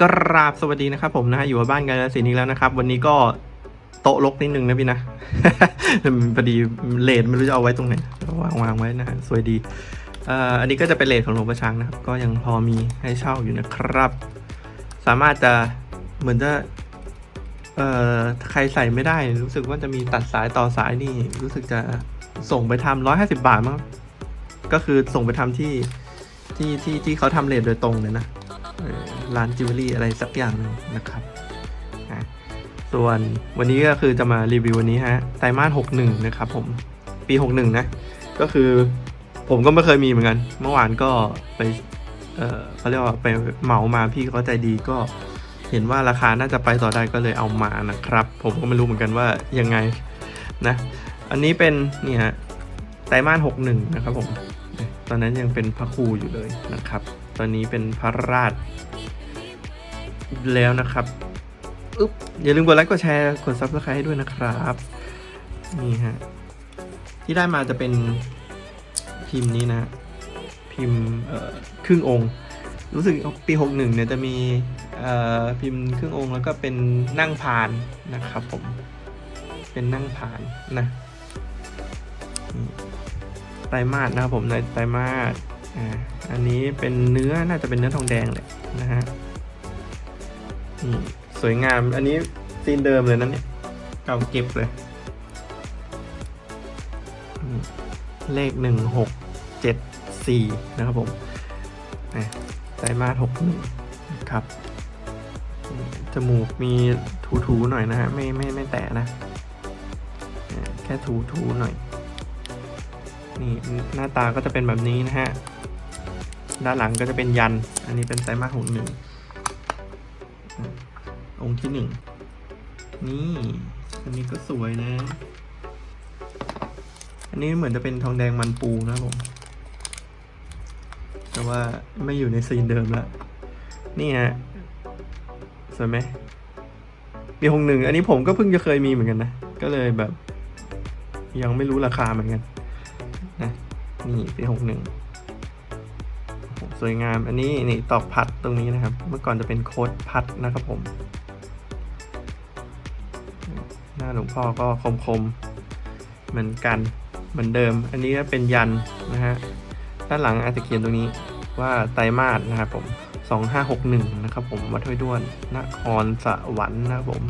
กราบสวัสดีนะครับผมนะฮะอยู่กับบ้านกันสินอีกแล้วนะครับ วันนี้ก็โต๊ะรกนิดนึงนะพี่นะ พอดีเลนไม่รู้จะเอาไว้ตรงไหนวางวางไว้นะฮะสวยดีอันนี้ก็จะเป็นเลนของหลวงประช้างนะครับ ก็ยังพอมีให้เช่าอยู่นะครับ สามารถจะเหมือนจะเอ่อใครใส่ไม่ได้ รู้สึกว่าจะมีตัดสายต่อสายนี่ รู้สึกจะส่งไปทำร้อยห้าสิบาทมั้งก็คือส่งไปทำที่ที่ที่ที่เขาทำเลทโดยตรงเลยนะ ร้านจิวเวลรี่อะไรสักอย่างหนึ่งนะครับส่วนวันนี้ก็คือจะมารีวิววันนี้ฮะไตรมาส61 นะครับผมปี 61 นะ ก็คือผมก็ไม่เคยมีเหมือนกัน เมื่อวานก็ไปเออเขาเรียกว่าไปเหมามาพี่เขาใจดีก็เห็นว่าราคาน่าจะไปต่อได้ก็เลยเอามานะครับ ผมก็ไม่รู้เหมือนกันว่ายังไงนะ อันนี้เป็นนี่ฮะไตรมาส61 นะครับผม ตอนนั้นยังเป็นพระครูอยู่เลยนะครับ ตอนนี้เป็นพระราช แล้วนะครับอึ๊บอย่าลืมกดไลค์กดแชร์กดซับสไครต์ให้ด้วยนะครับนี่ฮะที่ได้มาจะเป็นพิมพ์นี้นะ พิมพ์ครึ่งองค์ รู้สึกปี 61เนี่ยจะมีพิมพ์ครึ่งองค์แล้วก็เป็นนั่งพานนะครับผมเป็นนั่งพานนะไตรมาสนะครับผมในไตรมาสอ่าอันนี้เป็นเนื้อน่าจะเป็นเนื้อทองแดงเลยนะฮะ นี่สวยงาม อันนี้ซีนเดิมเลยนะเนี่ย เก่าเก็บเลยเลขหนึ่งหกเจ็ดสี่นะครับผมไตรมาสหกหนึ่งครับ จมูกมีถูๆหน่อยนะฮะ ไม่ไม่ไม่แตะนะ แค่ถูๆหน่อย นี่หน้าตาก็จะเป็นแบบนี้นะฮะ ด้านหลังก็จะเป็นยัน อันนี้เป็นไตรมาสหกหนึ่ง องค์ที่หนึ่งนี่อันนี้ก็สวยนะ อันนี้เหมือนจะเป็นทองแดงมันปูนะผม แต่ว่าไม่อยู่ในซีนเดิมล้วนี่ฮะสวยไหมปีหกหนึ่งอันนี้ผมก็เพิ่งจะเคยมีเหมือนกันนะ ก็เลยแบบ ยังไม่รู้ราคาเหมือนกันนะนี่ปีหกหนึ่งสวยงาม อันนี้นี่ตอกพัดตรงนี้นะครับ เมื่อก่อนจะเป็นโค้ดพัดนะครับผม หน้าหลวงพ่อก็คมๆเหมือนกันเหมือนเดิม อันนี้ก็เป็นยันนะฮะด้านหลังอาจจะเขียนตรงนี้ว่าไตรมาสนะครับผมสองห้าหกหนึ่งนะครับผมวัดห้วยด้วนนครสวรรค์นะครับผม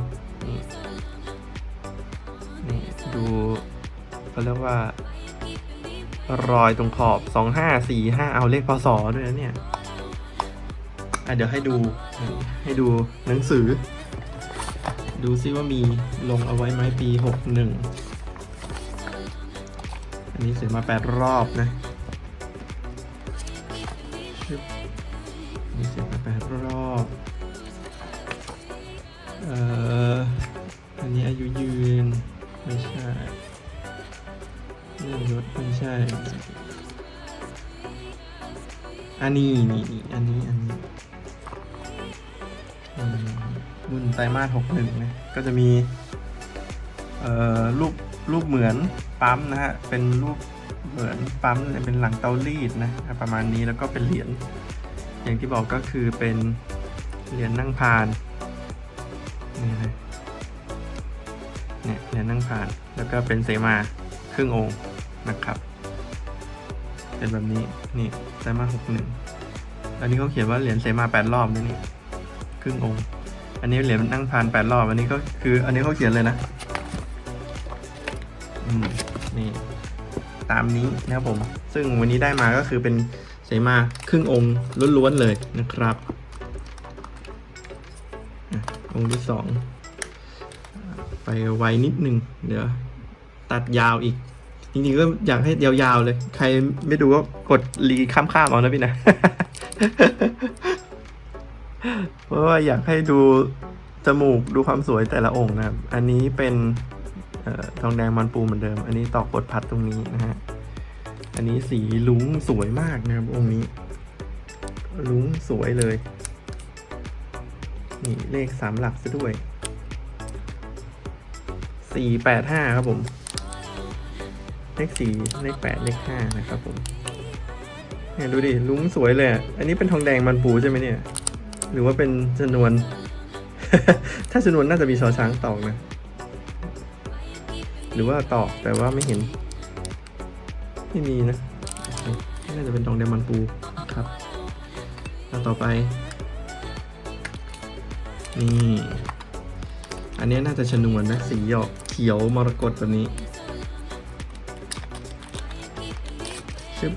นี่นี่ดูเขาเรียกว่า รอยตรงขอบสองห้าสี่ห้าเอาเลขพศด้วยนะเนี่ยอะเดี๋ยวให้ดูให้ดูหนังสือ ดูซิว่ามีลงเอาไว้ไหมปีหกหนึ่งอันนี้เสียมาแปดรอบนะนี่เสียมาแปดรอบ เอ่อ อันนี้อายุยืน ไม่ใช่เลื่อนยศไม่ใช่ อันนี้นี่อันนี้ อันนี้ รุ่นไตรมาสหกหนึ่งนะก็จะมีรูปรูปเหมือนปั๊มนะฮะเป็นรูปเหมือนปั๊มเป็นหลังเตารีดนะประมาณนี้แล้วก็เป็นเหรียญอย่างที่บอกก็คือเป็นเหรียญนั่งพานนี่นะเนี่ยเหรียญนั่งพาน แล้วก็เป็นเสมาครึ่งองค์นะครับ เป็นแบบนี้นี่ไตรมาสหกหนึ่งอันนี้เขาเขียนว่าเหรียญเสมาแปดรอบนะนี่ครึ่งองค์ อันนี้เหรียญนั่งพานแปดรอบ อันนี้ก็คือ อันนี้เขาเขียนเลยนะ อืม นี่ ตามนี้นะครับผม ซึ่งวันนี้ได้มาก็คือเป็นเสมาครึ่งองค์ล้วนๆเลยนะครับ องค์ที่สอง ไปไวนิดนึง เดี๋ยว ตัดยาวอีก จริงๆก็อยากให้ยาวๆเลย ใครไม่ดูก็กดรีข้ามๆเอานะพี่นะ เพราะว่าอยากให้ดูจมูกดูความสวยแต่ละองค์นะครับ อันนี้เป็นออทองแดงมันปูเหมือนเดิม อันนี้ตอกกดพัดตรงนี้นะฮะ อันนี้สีลุ้งสวยมากนะครับองค์นี้ ลุ้งสวยเลย นี่เลขสามหลักซะด้วย สี่แปดห้าครับผม เลขสี่เลขแปดเลขห้านะครับผมเนี่ยดูดิลุ้งสวยเลย อันนี้เป็นทองแดงมันปูใช่ไหมเนี่ย หรือว่าเป็นชนวน ถ้าชนวนน่าจะมีชอช้างตอกนะ หรือว่าตอกแต่ว่าไม่เห็น ไม่มีนะน่าจะเป็นทองแดมันปูครับต่อไป นี่ อันนี้น่าจะชนวนนะสีออกเขียวมรกตแบบนี้ชึบ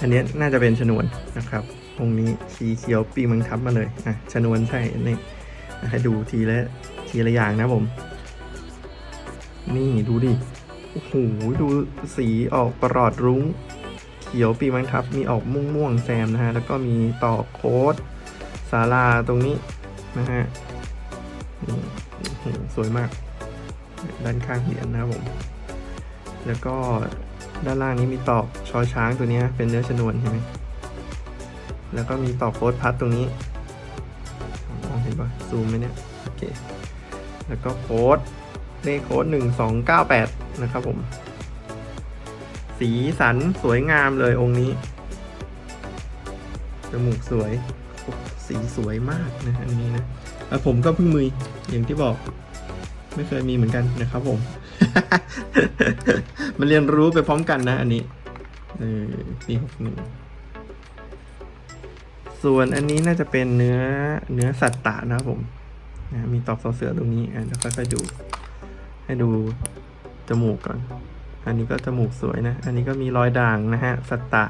อันนี้น่าจะเป็นชนวนนะครับองนี้สีเขียวปีมังทับมาเลยอะชนวนใช่อันนี่ให้ดูทีละทีละอย่างนะผม นี่ดูดิโอ้โหดูสีออกประหลอดรุ้ง เขียวปีมังทับมีออกม่วงม่วงแซมนะฮะ แล้วก็มีต่อโค้ดศาลาตรงนี้นะฮะสวยมาก ด้านข้างเหรียญนะครับผม แล้วก็ ด้านล่างนี้มีตอกชอช้างตัวนี้เป็นเนื้อชนวนใช่ไหมแล้วก็มีตอกโค้ดพัดตรงนี้มองเห็นปะซูมไหมเนี่ยโอเคแล้วก็โค้ดเลขโค้ดหนึ่งสองเก้าแปดนะครับผม สีสันสวยงามเลยองค์นี้จมูกสวย สีสวยมากนะอันนี้นะแล้วผมก็เพิ่งมืออย่างที่บอก ไม่เคยมีเหมือนกันนะครับผม มาเรียนรู้ไปพร้อมกันนะอันนี้เออปีหกหนึ่งส่วนอันนี้น่าจะเป็นเนื้อเนื้อสัตตะนะครับผมนะมีตอกซเสือตรงนี้อะเดี๋ยวค่อยๆดู ให้ดูจมูกก่อน อันนี้ก็จมูกสวยนะ อันนี้ก็มีรอยด่างนะฮะ สัตตะ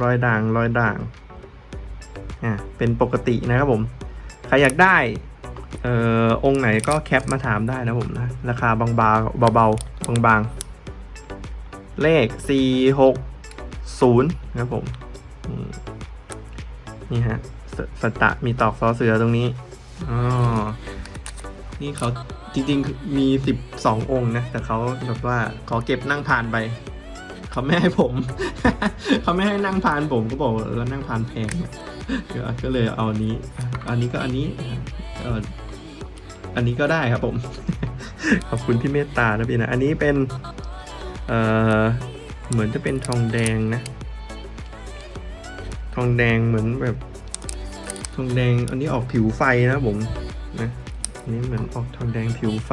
รอยด่างรอยด่าง อะ เป็นปกตินะครับผม ใครอยากได้ เอ่อองค์ไหนก็แคปมาถามได้นะผมนะ ราคาบางบาเบาๆบางๆ เลข 4 6 0นะครับผมนี่ฮะสสัตตะมีตอกซอเสือตรงนี้อ๋อนี่เขาจริงๆมี 12 องค์นะ แต่เขาแบบว่าขอเก็บนั่งผ่านไปเขาไม่ให้ผม เขาไม่ให้นั่งพานผมก็บอกแล้วนั่งพานแพงก็ก็เลยเอาอันนี้ อันนี้ก็อันนี้ อันนี้ก็ได้ครับผม ขอบคุณที่เมตตานะพี่นะ อันนี้เป็น เอ่อ เหมือนจะเป็นทองแดงนะ ทองแดงเหมือนแบบ ทองแดง อันนี้ออกผิวไฟนะผม นะอันนี้เหมือนออกทองแดงผิวไฟ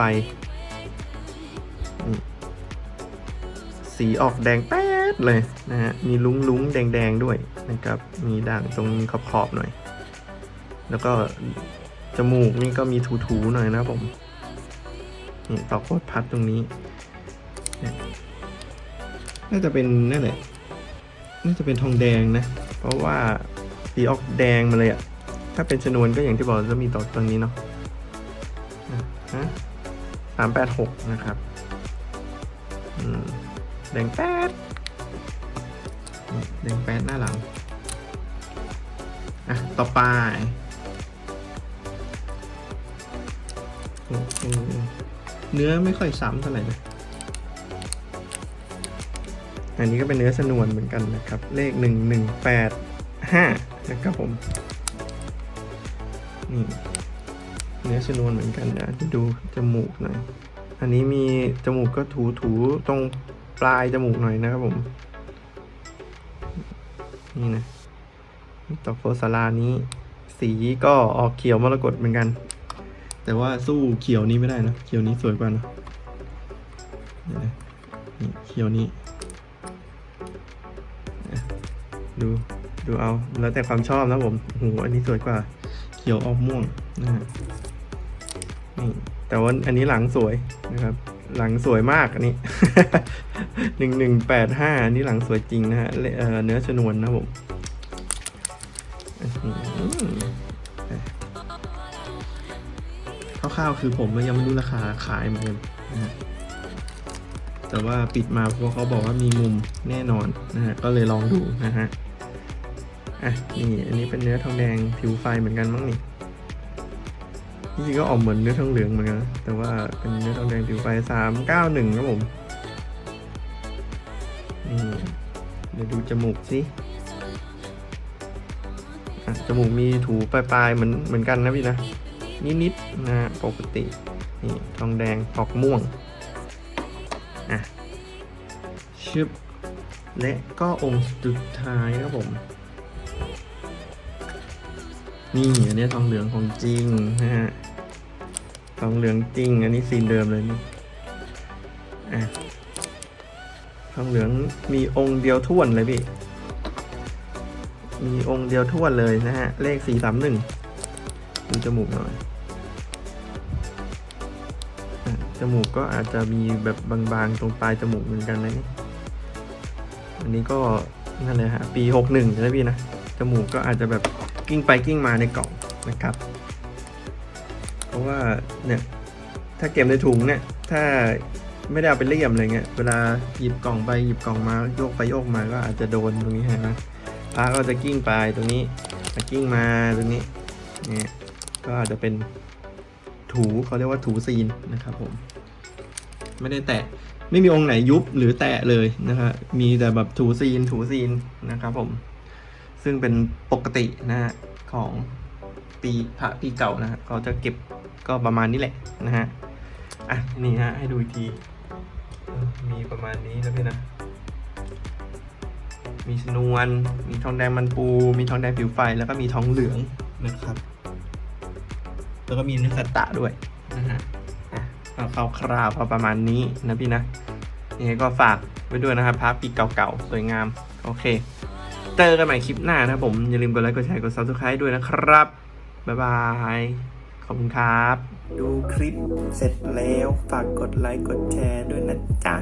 สีออกแดงแป๊ดเลยนะฮะ มีลุ้งลุ้งๆแดงแดงๆด้วยนะครับ มีด่างตรงขอบขอบๆหน่อย แล้วก็ จมูกนี่ก็มีถูๆหน่อยนะผมนี่ต่อกโคตรพัดตรงนี้นี่น่าจะเป็นนั่นแหละ น่าจะเป็นทองแดงนะ เพราะว่าสีออกแดงมาเลยอะถ้าเป็นชนวนก็อย่างที่บอกจะมีต่อตรงนี้เนาะสามแปดหกนะครับแดงแปดแดงแปดหน้าหลัง อะ ต่อไป เนื้อไม่ค่อยซ้ำเท่าไหร่นะอันนี้ก็เป็นเนื้อชนวนเหมือนกันนะครับ เลขหนึ่งหนึ่งแปดห้านะครับผมนี่เนื้อชนวนเหมือนกันนะที่ดูจมูกหน่อย อันนี้มีจมูกก็ถูถูตรงปลายจมูกหน่อยนะครับผม นี่นะต่อโฟสารานี้ สีก็ออกเขียวมรกตเหมือนกัน แต่ว่าสู้เขียวนี้ไม่ได้นะ เขียวนี้สวยกว่านะเดี๋ยวนะนี่เขียวนี้ ดูดูเอาแล้วแต่ความชอบนะผมโหอันนี้สวยกว่า เขียวออกม่วงนะฮะนี่แต่ว่าอันนี้หลังสวยนะครับ หลังสวยมากอันนี้หนึ่งหนึ่งแปดห้าอันี่หลังสวยจริงนะฮะเนื้อชนวนนะผม ร่าวๆคือผมยังไม่รู้ราคาขายเหมือนกันนะฮะแต่ว่าปิดมาเพราะเขาบอกว่ามีมุมแน่นอนนะฮะก็เลยลองดูนะฮะอะนี่อันนี้เป็นเนื้อทองแดงผิวไฟเหมือนกันมั้งนี่จริงๆก็ออกเหมือนเนื้อทองเหลืองเหมือนกันแต่ว่าเป็นเนื้อทองแดงผิวไฟสามเก้าหนึ่งครับผมนี่เดี๋ยวดูจมูกสิอะจมูกมีถูปลายๆเหมือนเหมือนกันนะพี่นะ นิดๆนะปกติ นี่ทองแดงออกม่วงอะชึบและก็องค์สุดท้ายครับผม นี่อันนี้ทองเหลืองของจริงนะฮะทองเหลืองจริง อันนี้ซีนเดิมเลยนี่อะทองเหลืองมีองค์เดียวท้วนเลยพี่ มีองค์เดียวท้วนเลยนะฮะ เลขสี่สามหนึ่งดูจมูกหน่อย จมูกก็อาจจะมีแบบบางๆ ตรงปลายจมูกเหมือนกันนะนี่อันนี้ก็นั่นเลยฮะปีหกหนึ่งใช่ไหมพี่นะจมูกก็อาจจะแบบกิ้งไปกิ้งมาในกล่องนะครับ เพราะว่าเนี่ยถ้าเก็บในถุงเนี่ยถ้าไม่ได้เอาไปเลี่ยมอะไรเงี้ยเวลาหยิบกล่องไปหยิบกล่องมาโยกไปโยกมาก็อาจจะโดนตรงนี้เห็นไหมพระก็จะกิ้งไปตรงนี้กิ้งมาตรงนี้เนี่ยก็อาจจะเป็น ถูเขาเรียกว่าถูซีนนะครับผม ไม่ได้แตะไม่มีองค์ไหนยุบหรือแตะเลยนะครับมีแต่แบบถูซีนถูซีนนะครับผม ซึ่งเป็นปกตินะฮะของปีพระปีเก่านะฮะเขาจะเก็บก็ประมาณนี้แหละนะฮะอะนี่ฮะให้ดูอีกทีมีประมาณนี้นะพี่นะ มีชนวน มีทองแดงมันปู มีทองแดงผิวไฟ แล้วก็มีทองเหลืองนะครับ แล้วก็มีเนื้อสัตตะด้วยนะฮะอะเอาคร่าวๆพอประมาณนี้นะพี่นะยังไงก็ฝากไว้ด้วยนะครับพระปีเก่าๆ สวยงาม โอเค เจอกันใหม่คลิปหน้านะครับผม อย่าลืมกดไลค์ กดแชร์ กด subscribe ด้วยนะครับ บ๊ายบาย ขอบคุณครับ ดูคลิปเสร็จแล้ว ฝากกดไลค์ กดแชร์ด้วยนะจ๊ะ